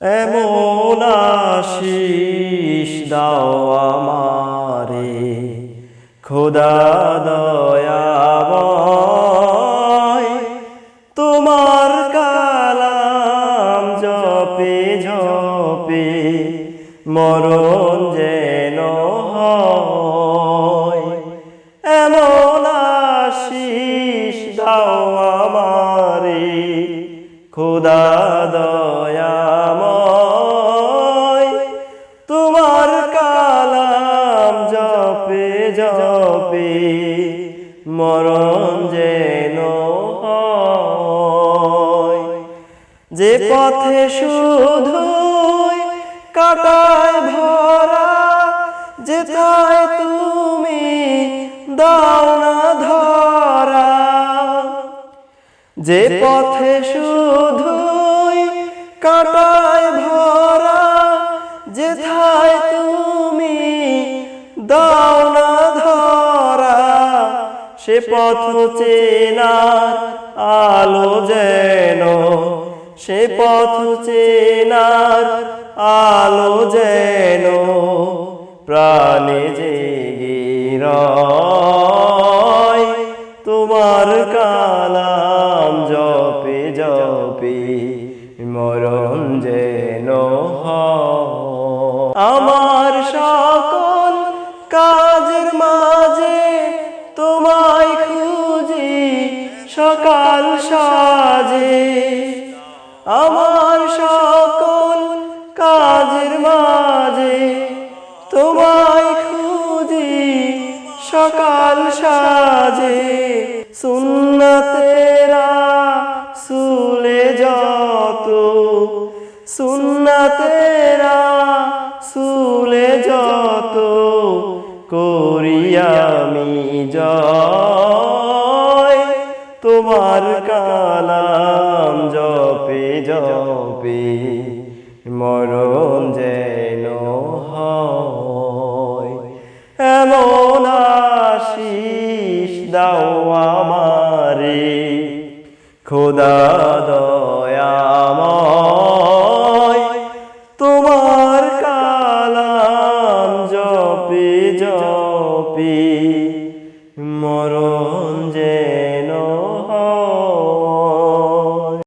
এমন আশিস দাও আমারে। খোদা দয়াময় তোমার কালাম জপে জপে, মরণ যেন এমন আশিস দাও আমারে। খোদা দয়াময় জপে মরণ যেন যে পথে শুধুই কাটায় ভরা যেথায় তুমি দাও না ধরা। যে পথে শুধুই কাটায় ভরা যেথায় সে পথ চেনার আলো যেন। সে পথ চেনার আলো যেন। প্রাণে জেগে তোমার কালাম জপে জপে মরণ সকাল সাজে আমার সকল কাজের মাঝে তোমায় খুঁজি সকাল সাজে। সুন্নতেরা সুলে যত, সুন্নতেরা সুলে যত করিয়ামি জয় তোমার কালাম জপি জপি, মরণ যেন এমন আশিস দাও আমারে, খোদা দয়াময়। তোমার কালাম জপি জপি, মরণ যে